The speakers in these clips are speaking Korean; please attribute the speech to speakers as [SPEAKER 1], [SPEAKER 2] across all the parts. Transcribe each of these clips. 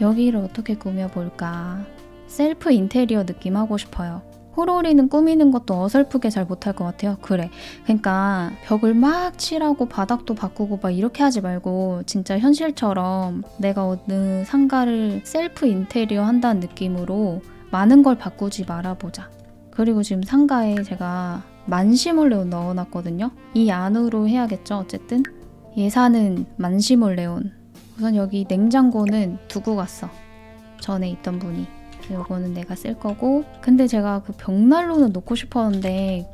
[SPEAKER 1] 여기를 어떻게 꾸며볼까? 셀프 인테리어 느낌 하고 싶어요. 호로리는 꾸미는 것도 어설프게 잘 못할 것 같아요. 그래. 그러니까 벽을 막 칠하고 바닥도 바꾸고 막 이렇게 하지 말고 진짜 현실처럼 내가 어느 상가를 셀프 인테리어 한다는 느낌으로 많은 걸 바꾸지 말아보자. 그리고 지금 상가에 제가 만시몰레온 넣어놨거든요. 이 안으로 해야겠죠. 어쨌든 예산은 만시몰레온. 우선 여기 냉장고는 두고 갔어. 전에 있던 분이. 요거는 내가 쓸 거고. 근데 제가 그 벽난로는 놓고 싶었는데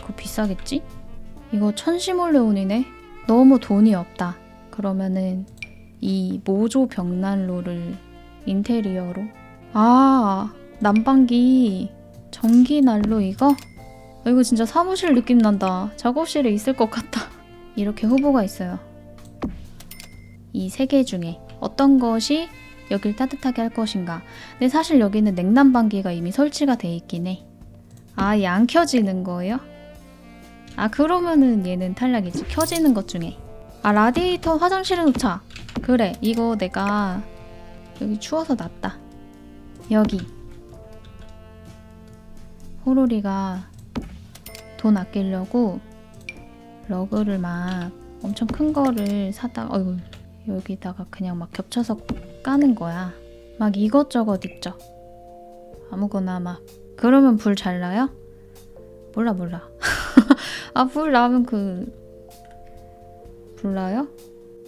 [SPEAKER 1] 그거 비싸겠지? 이거 천시몰레온이네. 너무 돈이 없다. 그러면은 이 모조 벽난로를 인테리어로. 아 난방기 전기 난로 이거? 아, 이거 진짜 사무실 느낌 난다. 작업실에 있을 것 같다. 이렇게 후보가 있어요. 이 세 개 중에 어떤 것이 여길 따뜻하게 할 것인가. 근데 사실 여기는 냉난방기가 이미 설치가 돼 있긴 해. 아, 얘 안 켜지는 거예요? 아, 그러면은 얘는 탈락이지. 켜지는 것 중에. 아, 라디에이터 화장실에 놓자. 그래, 이거 내가 여기 추워서 놨다. 여기. 호로리가 돈 아끼려고 러그를 막 엄청 큰 거를 사다가 어이구 여기다가 그냥 막 겹쳐서 까는 거야. 막 이것저것 있죠. 아무거나 막 그러면 불 잘 나요? 몰라 몰라. 아 불 나면 그 불 나요?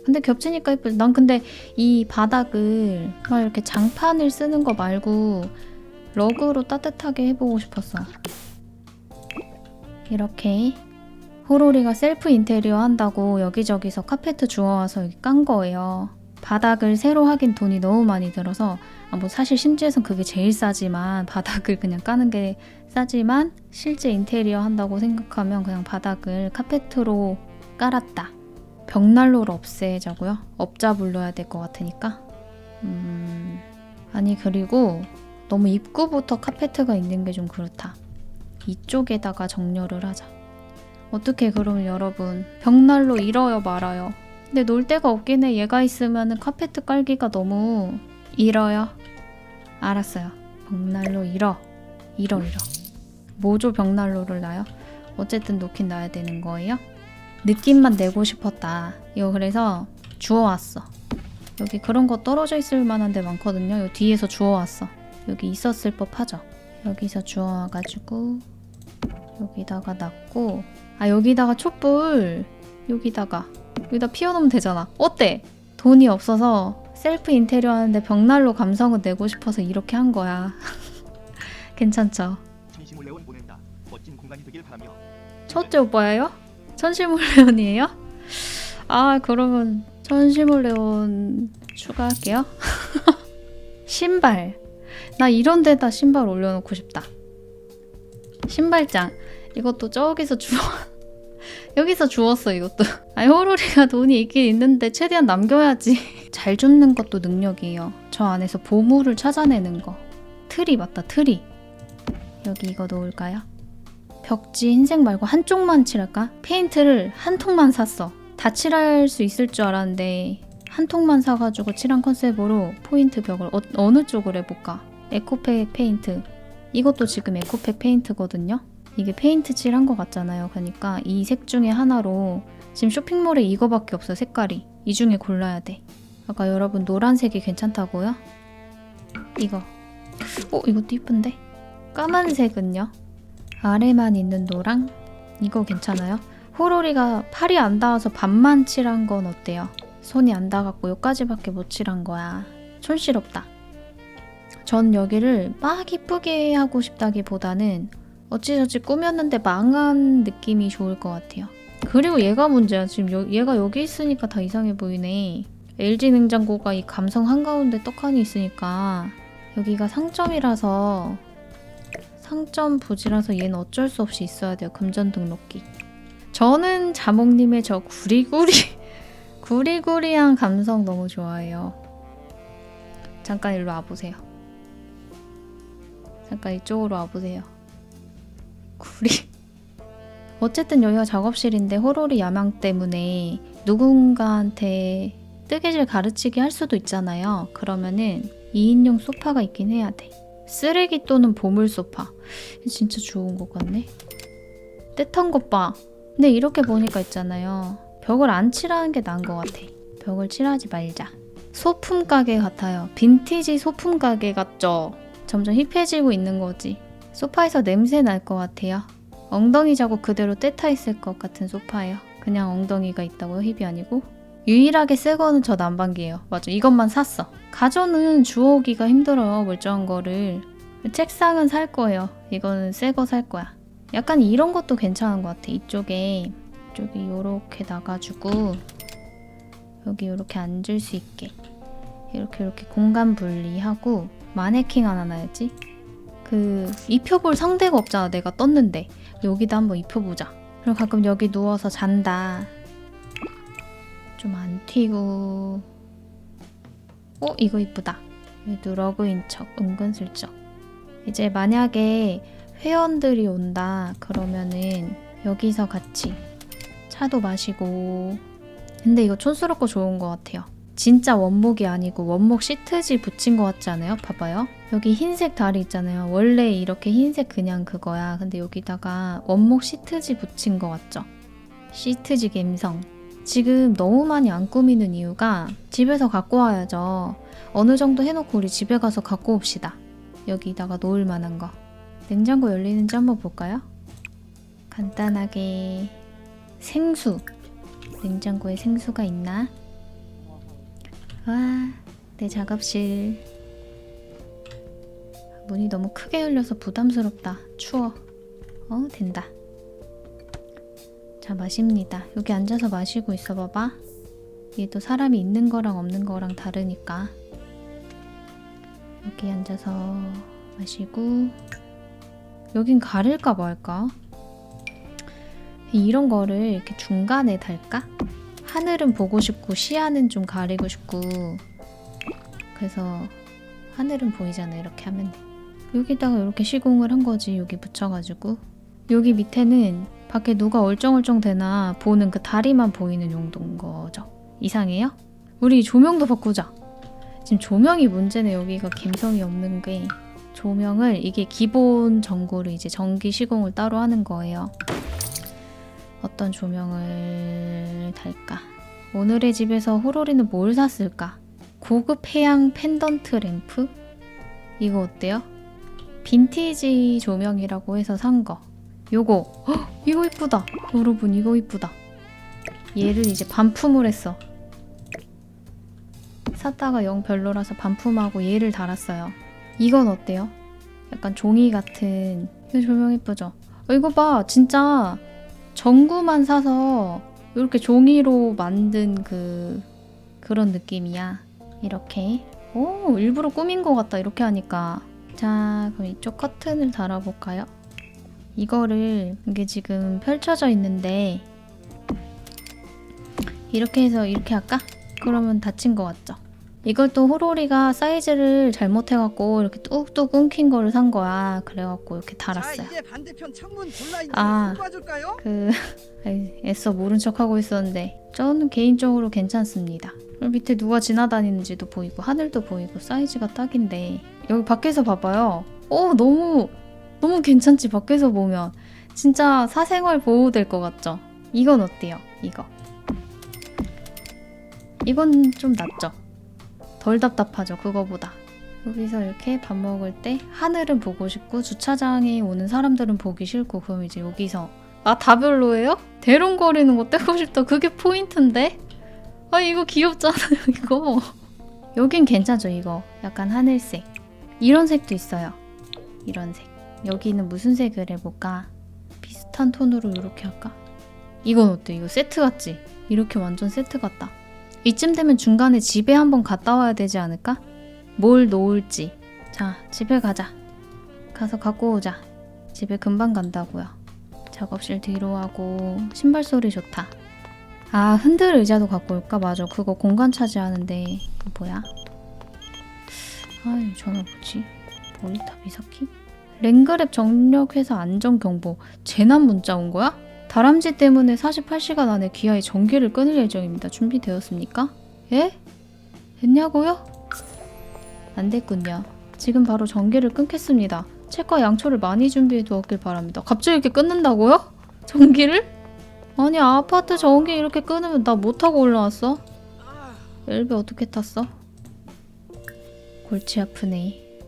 [SPEAKER 1] 근데 겹치니까 예쁘지. 난 근데 이 바닥을 막 이렇게 장판을 쓰는 거 말고 러그로 따뜻하게 해보고 싶었어. 이렇게 호로리가 셀프 인테리어 한다고 여기저기서 카페트 주워와서 깐 거예요. 바닥을 새로 하긴 돈이 너무 많이 들어서 아, 뭐 사실 심지어선 그게 제일 싸지만 바닥을 그냥 까는 게 싸지만 실제 인테리어 한다고 생각하면 그냥 바닥을 카페트로 깔았다. 벽난로를 없애자고요? 업자 불러야 될 것 같으니까. 음... 아니 그리고 너무 입구부터 카페트가 있는 게 좀 그렇다. 이쪽에다가 정렬을 하자. 어떻게 그러면 여러분 벽난로 잃어요 말아요. 근데 놀 데가 없긴 해. 얘가 있으면 카페트 깔기가 너무 잃어요. 알았어요. 벽난로 잃어. 잃어 잃어. 모조 벽난로를 놔요? 어쨌든 놓긴 놔야 되는 거예요? 느낌만 내고 싶었다. 이거 그래서 주워왔어. 여기 그런 거 떨어져 있을 만한 데 많거든요. 요 뒤에서 주워왔어. 여기 있었을 법하죠. 여기서 주워와가지고 여기다가 놨고 아 여기다가 촛불 여기다가 여기다 피워놓으면 되잖아. 어때? 돈이 없어서 셀프 인테리어 하는데 벽난로 감성을 내고 싶어서 이렇게 한 거야. 괜찮죠?
[SPEAKER 2] 진심을 보낸다. 멋진 공간이 되길 바라며
[SPEAKER 1] 첫째 오빠예요? 천시몰레온이에요? 아 그러면 천시몰레온 추가할게요. 신발. 나 이런 데다 신발 올려놓고 싶다. 신발장. 이것도 저기서 주워. 여기서 주웠어 이것도. 아니 호로리가 돈이 있긴 있는데 최대한 남겨야지. 잘 줍는 것도 능력이에요. 저 안에서 보물을 찾아내는 거. 트리 맞다 트리. 여기 이거 놓을까요? 벽지 흰색 말고 한쪽만 칠할까? 페인트를 한 통만 샀어. 다 칠할 수 있을 줄 알았는데 한 통만 사가지고 칠한 컨셉으로 포인트 벽을 어, 어느 쪽으로 해볼까? 에코팩 페인트. 이것도 지금 에코팩 페인트거든요. 이게 페인트 칠한 것 같잖아요. 그러니까 이 색 중에 하나로 지금 쇼핑몰에 이거밖에 없어 색깔이. 이 중에 골라야 돼. 아까 여러분 노란색이 괜찮다고요? 이거. 어 이것도 이쁜데? 까만색은요? 아래만 있는 노랑? 이거 괜찮아요? 호로리가 팔이 안 닿아서 반만 칠한 건 어때요? 손이 안 닿았고 여기까지밖에 못 칠한 거야. 촌스럽다. 전 여기를 막 이쁘게 하고 싶다기보다는 어찌저찌 꾸몄는데 망한 느낌이 좋을 것 같아요. 그리고 얘가 문제야. 지금 여- 얘가 여기 있으니까 다 이상해 보이네. LG 냉장고가 이 감성 한가운데 떡하니 있으니까 여기가 상점이라서 상점 부지라서 얘는 어쩔 수 없이 있어야 돼요. 금전 등록기. 저는 자몽님의 저 구리구리 구리구리한 감성 너무 좋아해요. 잠깐 일로 와보세요. 잠깐 이쪽으로 와보세요. 구리. 어쨌든 여기가 작업실인데 호로리 야망 때문에 누군가한테 뜨개질 가르치기 할 수도 있잖아요. 그러면은 2인용 소파가 있긴 해야 돼. 쓰레기 또는 보물 소파. 진짜 좋은 것 같네. 떼탄 것 봐. 근데 이렇게 보니까 있잖아요. 벽을 안 칠하는 게 나은 것 같아. 벽을 칠하지 말자. 소품 가게 같아요. 빈티지 소품 가게 같죠? 점점 힙해지고 있는 거지. 소파에서 냄새 날 것 같아요. 엉덩이 자국 그대로 떼타 있을 것 같은 소파예요. 그냥 엉덩이가 있다고요? 힙이 아니고? 유일하게 새 거는 저 난방기예요. 맞아. 이것만 샀어. 가전은 주워오기가 힘들어요. 멀쩡한 거를. 책상은 살 거예요. 이거는 새 거 살 거야. 약간 이런 것도 괜찮은 것 같아. 이쪽에 이쪽이 요렇게 나가지고 여기 요렇게 앉을 수 있게 이렇게 이렇게 공간 분리하고 마네킹 하나 놔야지. 그 입혀볼 상대가 없잖아. 내가 떴는데 여기다 한번 입혀보자. 그리고 가끔 여기 누워서 잔다. 좀 안 튀고. 어 이거 이쁘다. 얘도 러그인 척 은근슬쩍. 이제 만약에 회원들이 온다 그러면은 여기서 같이 차도 마시고. 근데 이거 촌스럽고 좋은 것 같아요. 진짜 원목이 아니고 원목 시트지 붙인 것 같지 않아요? 봐봐요. 여기 흰색 다리 있잖아요. 원래 이렇게 흰색 그냥 그거야. 근데 여기다가 원목 시트지 붙인 것 같죠? 시트지 갬성. 지금 너무 많이 안 꾸미는 이유가 집에서 갖고 와야죠. 어느 정도 해놓고 우리 집에 가서 갖고 옵시다. 여기다가 놓을 만한 거. 냉장고 열리는지 한번 볼까요? 간단하게 생수. 냉장고에 생수가 있나? 와, 내 작업실. 문이 너무 크게 열려서 부담스럽다. 추워. 어, 된다. 자, 마십니다. 여기 앉아서 마시고 있어 봐봐. 또 사람이 있는 거랑 없는 거랑 다르니까. 여기 앉아서 마시고. 여긴 가릴까 말까? 이런 거를 이렇게 중간에 달까? 하늘은 보고 싶고 시야는 좀 가리고 싶고 그래서 하늘은 보이잖아 이렇게 하면 돼. 여기다가 이렇게 시공을 한 거지 여기 붙여가지고 여기 밑에는 밖에 누가 얼쩡얼쩡 되나 보는 그 다리만 보이는 용도인 거죠 이상해요? 우리 조명도 바꾸자 지금 조명이 문제네 여기가 감성이 없는 게 조명을 이게 기본 전구를 이제 전기 시공을 따로 하는 거예요 어떤 조명을 달까? 오늘의 집에서 호로리는 뭘 샀을까? 고급 해양 펜던트 램프? 이거 어때요? 빈티지 조명이라고 해서 산 거. 요거. 헉, 이거 이쁘다. 여러분 이거 이쁘다. 얘를 이제 반품을 했어. 샀다가 영 별로라서 반품하고 얘를 달았어요. 이건 어때요? 약간 종이 같은 이 조명 이쁘죠? 어, 이거 봐. 진짜 전구만 사서 이렇게 종이로 만든 그 그런 느낌이야. 이렇게. 오, 일부러 꾸민 것 같다. 이렇게 하니까. 자, 그럼 이쪽 커튼을 달아볼까요? 이거를 이게 지금 펼쳐져 있는데 이렇게 해서 이렇게 할까? 그러면 닫힌 것 같죠? 이걸 또 호로리가 사이즈를 잘못해갖고 이렇게 뚝뚝 끊긴 거를 산 거야. 그래갖고 이렇게 달았어요. 아. 그 애써 모른 척 하고 있었는데 저는 개인적으로 괜찮습니다. 밑에 누가 지나다니는지도 보이고 하늘도 보이고 사이즈가 딱인데 여기 밖에서 봐봐요. 오 너무 너무 괜찮지 밖에서 보면 진짜 사생활 보호될 것 같죠? 이건 어때요? 이거 이건 좀 낫죠? 덜 답답하죠 그거보다 여기서 이렇게 밥 먹을 때 하늘은 보고 싶고 주차장에 오는 사람들은 보기 싫고 그럼 이제 여기서 아 다 별로예요? 대롱거리는 거 떼고 싶다 그게 포인트인데? 아 이거 귀엽잖아요 이거 여긴 괜찮죠 이거 약간 하늘색 이런 색도 있어요 이런 색 여기는 무슨 색을 해볼까? 비슷한 톤으로 이렇게 할까? 이건 어때? 이거 세트 같지? 이렇게 완전 세트 같다 이쯤 되면 중간에 집에 한번 갔다 와야 되지 않을까? 뭘 놓을지 자 집에 가자 가서 갖고 오자 집에 금방 간다고요 작업실 뒤로 하고 신발 소리 좋다. 아 흔들 의자도 갖고 올까? 맞아. 그거 공간 차지하는데 뭐야? 아이 전화 뭐지? 모니터 미사키? 랭그랩 정력회사 안전경보 재난 문자 온 거야? 다람쥐 때문에 48시간 안에 기아에 전기를 끊을 예정입니다. 준비되었습니까? 예? 됐냐고요? 안 됐군요. 지금 바로 전기를 끊겠습니다. 책과 양초를 많이 준비해 두었길 바랍니다. 갑자기 이렇게 끊는다고요? 전기를? 아니 아파트 전기 이렇게 끊으면 나 못하고 올라왔어? 엘베 어떻게 탔어? 골치 아프네.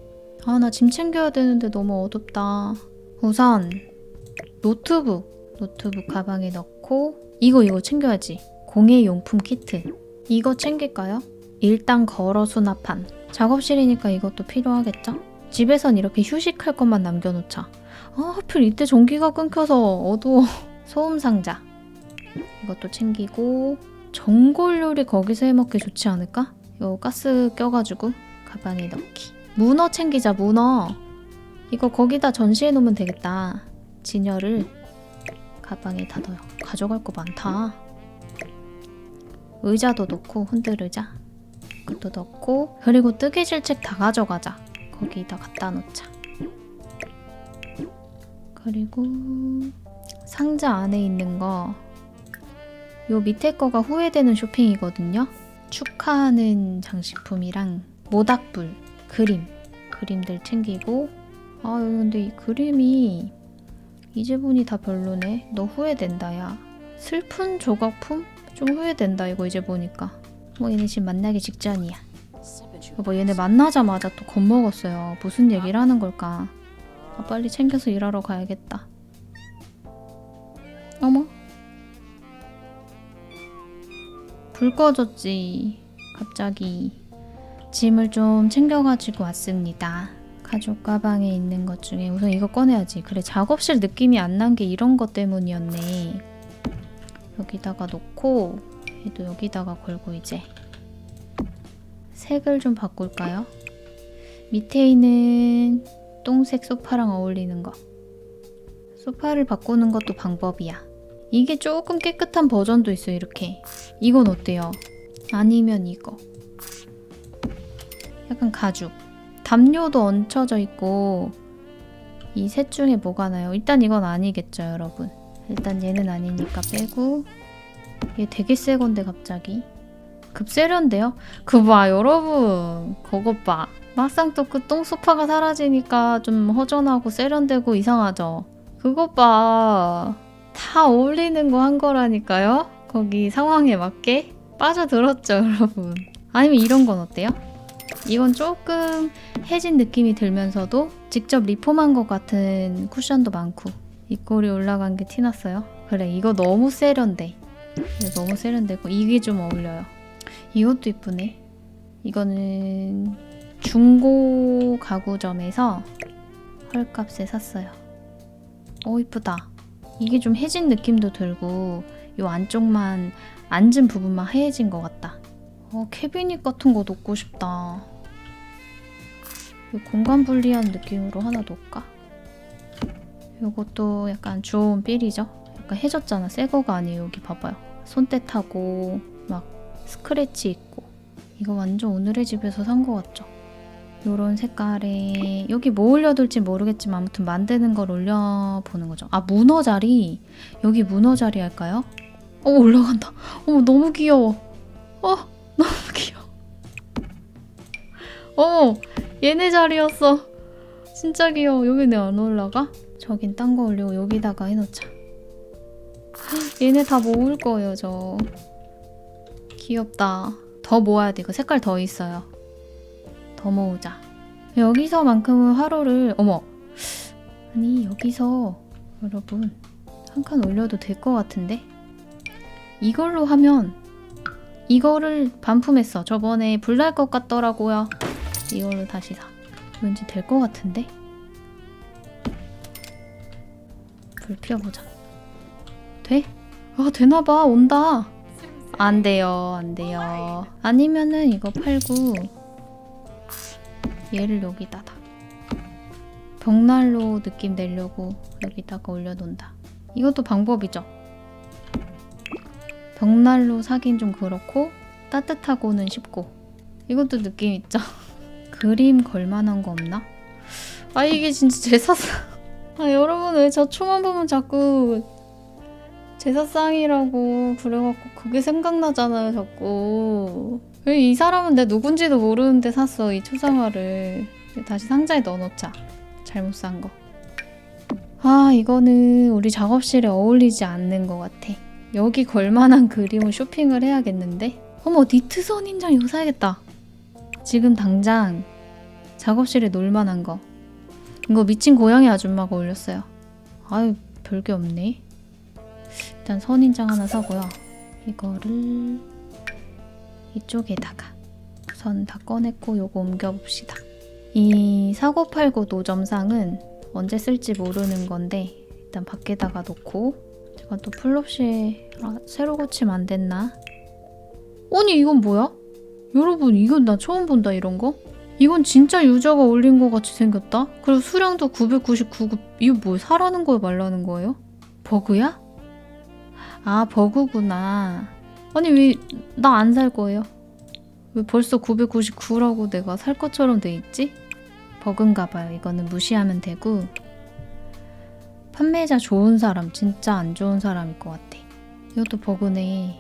[SPEAKER 1] 아 나 짐 챙겨야 되는데 너무 어둡다. 우선 노트북 노트북 가방에 넣고 이거 이거 챙겨야지. 공예용품 키트. 이거 챙길까요? 일단 걸어 수납한. 작업실이니까 이것도 필요하겠죠? 집에선 이렇게 휴식할 것만 남겨놓자. 아, 하필 이때 전기가 끊겨서 어두워. 소음 상자. 이것도 챙기고 전골 요리 거기서 해먹기 좋지 않을까? 이거 가스 껴가지고 가방에 넣기. 문어 챙기자 문어. 이거 거기다 전시해 놓으면 되겠다. 진열을 가방에 다 넣어요. 가져갈 거 많다. 의자도 넣고 흔들 의자. 그것도 넣고 그리고 뜨개질 책 다 가져가자. 거기다 갖다 놓자. 그리고 상자 안에 있는 거. 요 밑에 거가 후회되는 쇼핑이거든요. 축하하는 장식품이랑 모닥불, 그림, 그림들 챙기고 아 근데 이 그림이 이제 보니 다 별로네. 너 후회된다 야. 슬픈 조각품? 좀 후회된다 이거 이제 보니까. 뭐 얘네 지금 만나기 직전이야. 여보 얘네 만나자마자 또 겁먹었어요. 무슨 얘기를 하는 걸까? 아, 빨리 챙겨서 일하러 가야겠다. 어머. 불 꺼졌지. 갑자기. 짐을 좀 챙겨가지고 왔습니다. 가죽 가방에 있는 것 중에 우선 이거 꺼내야지. 그래 작업실 느낌이 안 난 게 이런 것 때문이었네. 여기다가 놓고 얘도 여기다가 걸고 이제 색을 좀 바꿀까요? 밑에 있는 똥색 소파랑 어울리는 거. 소파를 바꾸는 것도 방법이야. 이게 조금 깨끗한 버전도 있어 이렇게. 이건 어때요? 아니면 이거. 약간 가죽. 담요도 얹혀져 있고 이 셋 중에 뭐가 나요? 일단 이건 아니겠죠, 여러분. 일단 얘는 아니니까 빼고 얘 되게 새 건데 갑자기 급 세련돼요? 그 봐, 여러분. 그것 봐. 막상 또 그 똥 소파가 사라지니까 좀 허전하고 세련되고 이상하죠. 그것 봐. 다 어울리는 거 한 거라니까요? 거기 상황에 맞게 빠져들었죠, 여러분. 아니면 이런 건 어때요? 이건 조금 해진 느낌이 들면서도 직접 리폼한 것 같은 쿠션도 많고 입꼬리 올라간 게 티났어요. 그래, 이거 너무 세련돼. 너무 세련되고 이게 좀 어울려요. 이것도 이쁘네. 이거는 중고 가구점에서 헐값에 샀어요. 오 이쁘다. 이게 좀 해진 느낌도 들고 요 안쪽만 앉은 부분만 하얘진 것 같다. 어 캐비닛 같은 거 놓고 싶다. 이 공간 분리한 느낌으로 하나 놓을까? 요것도 약간 좋은 삘이죠. 약간 해졌잖아. 새 거가 아니에요. 여기 봐봐요. 손때 타고 막 스크래치 있고 이거 완전 오늘의 집에서 산 거 같죠? 요런 색깔에 여기 뭐 올려둘지 모르겠지만 아무튼 만드는 걸 올려보는 거죠. 아 문어 자리 여기 문어 자리 할까요? 어 올라간다. 어머 너무 귀여워. 어 너무 귀여워. 어머 얘네 자리였어. 진짜 귀여워. 여기 내 안 올라가? 저긴 딴 거 올리고 여기다가 해놓자. 얘네 다 모을 거예요 저. 귀엽다. 더 모아야 돼. 이거 색깔 더 있어요. 더 모으자. 여기서만큼은 하루를 어머 아니 여기서 여러분 한 칸 올려도 될 것 같은데 이걸로 하면 이거를 반품했어. 저번에 불날 것 같더라고요. 이걸로 다시 사. 왠지 될 것 같은데 불 피워보자. 돼? 아 되나봐 온다. 안 돼요, 안 돼요. 아니면은 이거 팔고 얘를 여기다가 벽난로 느낌 내려고 여기다가 올려놓는다. 이것도 방법이죠. 벽난로 사긴 좀 그렇고 따뜻하고는 쉽고 이것도 느낌 있죠. 그림 걸만한 거 없나? 아 이게 진짜 제 사사. 아 여러분 왜 저 초만 보면 자꾸 제사상이라고 그래갖고 그게 생각나잖아요 자꾸 왜 이 사람은 내 누군지도 모르는데 샀어 이 초상화를 다시 상자에 넣어놓자 잘못 산 거. 아 이거는 우리 작업실에 어울리지 않는 것 같아 여기 걸만한 그림을 쇼핑을 해야겠는데? 어머 니트 선 인장 이거 사야겠다. 지금 당장 작업실에 놀만한 거. 이거 미친 고양이 아줌마가 올렸어요. 아유 별게 없네. 일단 선인장 하나 사고요. 이거를 이쪽에다가 선 다 꺼냈고 요거 옮겨봅시다. 이 사고팔고 노점상은 언제 쓸지 모르는 건데 일단 밖에다가 놓고 제가 또 플롭시 아, 새로 고치면 안 됐나? 아니 이건 뭐야? 여러분 이건 나 처음 본다 이런 거? 이건 진짜 유저가 올린 거 같이 생겼다? 그리고 수량도 999급 이거 뭐 사라는 거예요 말라는 거예요? 버그야? 아 버그구나 아니 왜 나 안 살 거예요? 왜 벌써 999라고 내가 살 것처럼 돼 있지? 버그인가 봐요. 이거는 무시하면 되고 판매자 좋은 사람 진짜 안 좋은 사람일 것 같아. 이것도 버그네.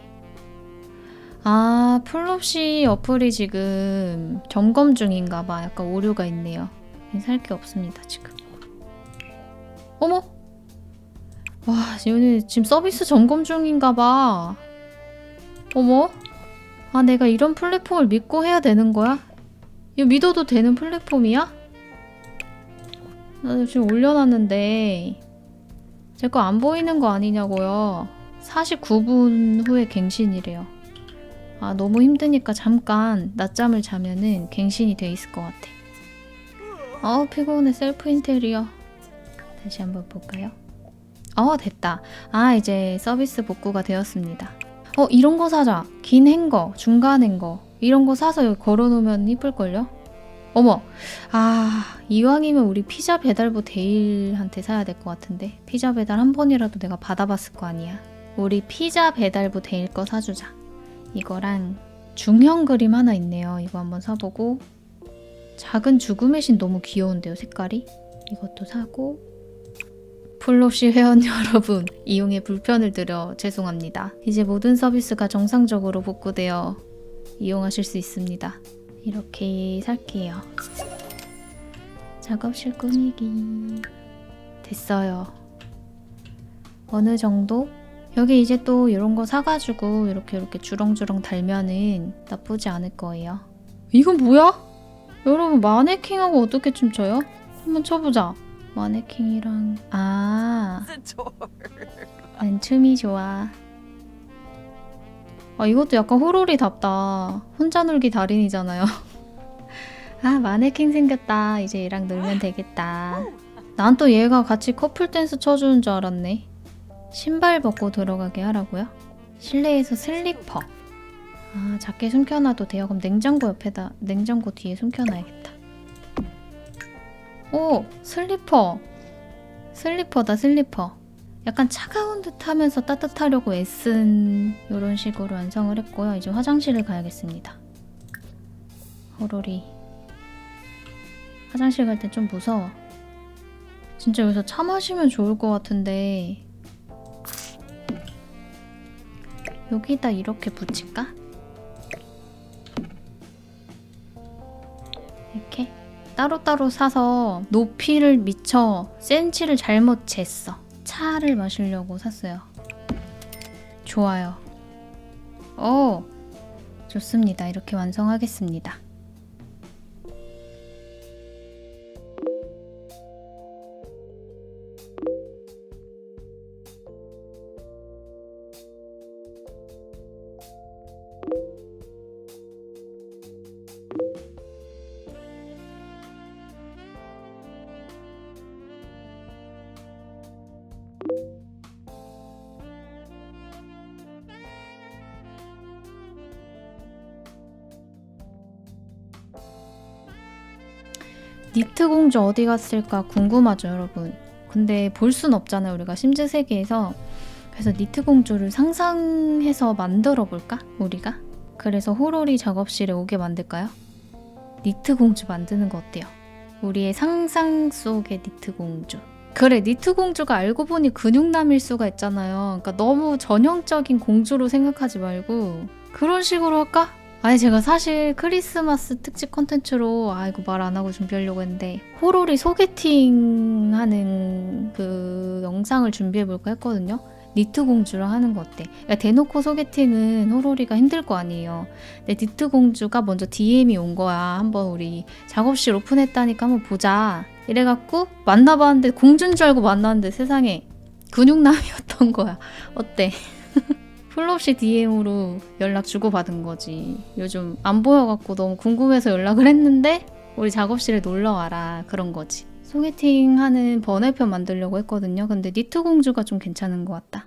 [SPEAKER 1] 아 플롭시 어플이 지금 점검 중인가 봐. 약간 오류가 있네요. 살 게 없습니다 지금. 어머. 와 얘네 지금 서비스 점검 중인가 봐. 어머. 아 내가 이런 플랫폼을 믿고 해야 되는 거야? 이거 믿어도 되는 플랫폼이야? 나 지금 올려놨는데 제 거 안 보이는 거 아니냐고요. 49분 후에 갱신이래요. 아 너무 힘드니까 잠깐 낮잠을 자면은 갱신이 돼 있을 것 같아. 아우 피곤해 셀프 인테리어. 다시 한번 볼까요? 어 됐다. 아 이제 서비스 복구가 되었습니다. 어 이런 거 사자. 긴 행거, 중간 행거 이런 거 사서 여기 걸어놓으면 이쁠걸요? 어머, 아 이왕이면 우리 피자 배달부 데일한테 사야 될 것 같은데 피자 배달 한 번이라도 내가 받아봤을 거 아니야. 우리 피자 배달부 데일 거 사주자. 이거랑 중형 그림 하나 있네요. 이거 한번 사보고 작은 죽음의 신 너무 귀여운데요, 색깔이? 이것도 사고 플롭시 회원 여러분 이용에 불편을 드려 죄송합니다. 이제 모든 서비스가 정상적으로 복구되어 이용하실 수 있습니다. 이렇게 살게요. 작업실 꾸미기 됐어요. 어느 정도? 여기 이제 또 이런 거 사가지고 이렇게 이렇게 주렁주렁 달면은 나쁘지 않을 거예요. 이건 뭐야? 여러분 마네킹하고 어떻게 춤춰요? 한번 쳐보자. 마네킹이랑 아, 난 춤이 좋아. 아 이것도 약간 호로리답다. 혼자 놀기 달인이잖아요. 아 마네킹 생겼다. 이제 얘랑 놀면 되겠다. 난 또 얘가 같이 커플 댄스 쳐주는 줄 알았네. 신발 벗고 들어가게 하라고요? 실내에서 슬리퍼. 아 작게 숨겨놔도 돼요. 그럼 냉장고 옆에다 냉장고 뒤에 숨겨놔야겠다. 오 슬리퍼. 슬리퍼다 슬리퍼. 약간 차가운 듯 하면서 따뜻하려고 애쓴 이런 식으로 완성을 했고요. 이제 화장실을 가야겠습니다. 호로리. 화장실 갈 때 좀 무서워. 진짜 여기서 차 마시면 좋을 것 같은데 여기다 이렇게 붙일까? 이렇게 따로따로 사서 높이를 미쳐 센치를 잘못 쟀어. 차를 마시려고 샀어요. 좋아요. 오, 좋습니다. 이렇게 완성하겠습니다. 니트 공주 어디 갔을까 궁금하죠, 여러분. 근데 볼 순 없잖아요, 우리가 심즈 세계에서. 그래서 니트 공주를 상상해서 만들어 볼까? 우리가? 그래서 호로리 작업실에 오게 만들까요? 니트 공주 만드는 거 어때요? 우리의 상상 속의 니트 공주. 그래 니트 공주가 알고 보니 근육남일 수가 있잖아요. 그러니까 너무 전형적인 공주로 생각하지 말고 그런 식으로 할까? 아니 제가 사실 크리스마스 특집 컨텐츠로 아 이거 말 안 하고 준비하려고 했는데 호로리 소개팅 하는 그 영상을 준비해 볼까 했거든요. 니트 공주랑 하는 거 어때? 그러니까 대놓고 소개팅은 호로리가 힘들 거 아니에요. 근데 니트 공주가 먼저 DM이 온 거야. 한번 우리 작업실 오픈했다니까 한번 보자. 이래갖고 만나봤는데 공주인 줄 알고 만났는데 세상에 근육남이었던 거야. 어때? 플롭시 DM으로 연락 주고받은 거지. 요즘 안 보여갖고 너무 궁금해서 연락을 했는데 우리 작업실에 놀러 와라 그런 거지. 소개팅 하는 번외편 만들려고 했거든요. 근데 니트 공주가 좀 괜찮은 것 같다.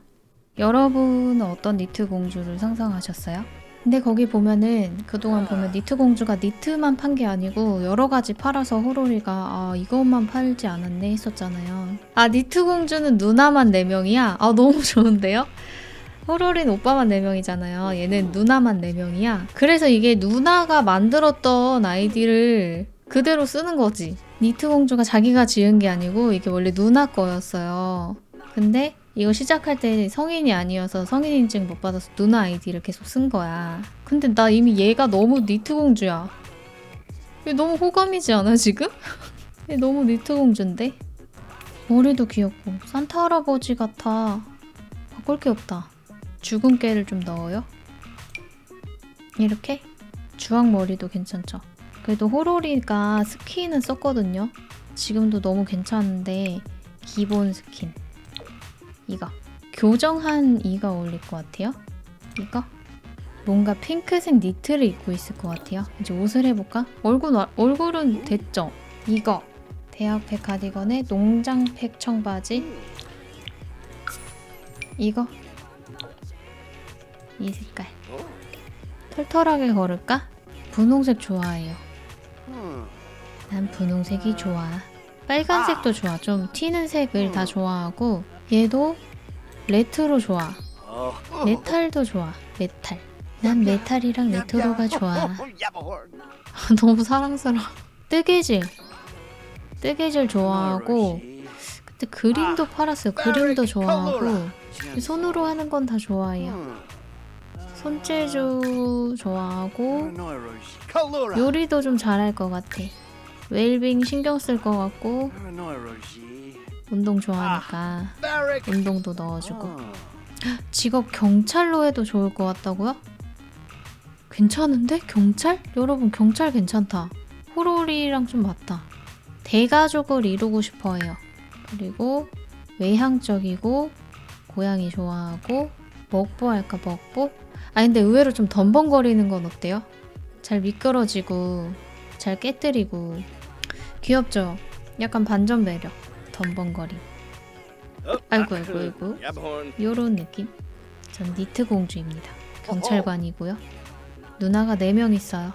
[SPEAKER 1] 여러분은 어떤 니트 공주를 상상하셨어요? 근데 거기 보면은 그동안 보면 니트 공주가 니트만 판 게 아니고 여러 가지 팔아서 호로리가 아 이것만 팔지 않았네 했었잖아요. 아 니트 공주는 누나만 4명이야? 아 너무 좋은데요? 호로린 오빠만 4명이잖아요. 얘는 누나만 4명이야. 그래서 이게 누나가 만들었던 아이디를 그대로 쓰는 거지. 니트 공주가 자기가 지은 게 아니고 이게 원래 누나 거였어요. 근데 이거 시작할 때 성인이 아니어서 성인 인증 못 받아서 누나 아이디를 계속 쓴 거야. 근데 나 이미 얘가 너무 니트 공주야. 얘 너무 호감이지 않아 지금? 얘 너무 니트 공주인데? 머리도 귀엽고 산타 할아버지 같아. 바꿀 게 없다. 죽은 깨를 좀 넣어요. 이렇게 주황 머리도 괜찮죠. 그래도 호로리가 스킨은 썼거든요. 지금도 너무 괜찮은데 기본 스킨 이거 교정한 이가 어울릴 것 같아요. 이거 뭔가 핑크색 니트를 입고 있을 것 같아요. 이제 옷을 해볼까? 얼굴 와- 얼굴은 됐죠. 이거 대학팩 가디건에 농장팩 청바지 이거 이 색깔 털털하게 걸을까? 분홍색 좋아해요. 난 분홍색이 좋아. 빨간색도 좋아. 좀 튀는 색을 다 좋아하고 얘도 레트로 좋아. 메탈도 좋아. 메탈. 난 메탈이랑 레트로가 좋아. 너무 사랑스러워. 뜨개질. 뜨개질 좋아하고 그때 그림도 팔았어요. 그림도 좋아하고 손으로 하는 건 다 좋아해요. 손재주 좋아하고 요리도 좀 잘할 것 같아. 웰빙 신경 쓸 것 같고 운동 좋아하니까 운동도 넣어주고 직업 경찰로 해도 좋을 것 같다고요? 괜찮은데? 경찰? 여러분 경찰 괜찮다. 호로리랑 좀 맞다. 대가족을 이루고 싶어 해요. 그리고 외향적이고 고양이 좋아하고 먹보 할까 먹보? 아 근데 의외로 좀 덤벙거리는 건 어때요? 잘 미끄러지고 잘 깨뜨리고. 귀엽죠? 약간 반전 매력. 덤벙거림 아이고 아이고 아이고. 요런 느낌? 전 니트 공주입니다. 경찰관이고요. 누나가 4명 있어요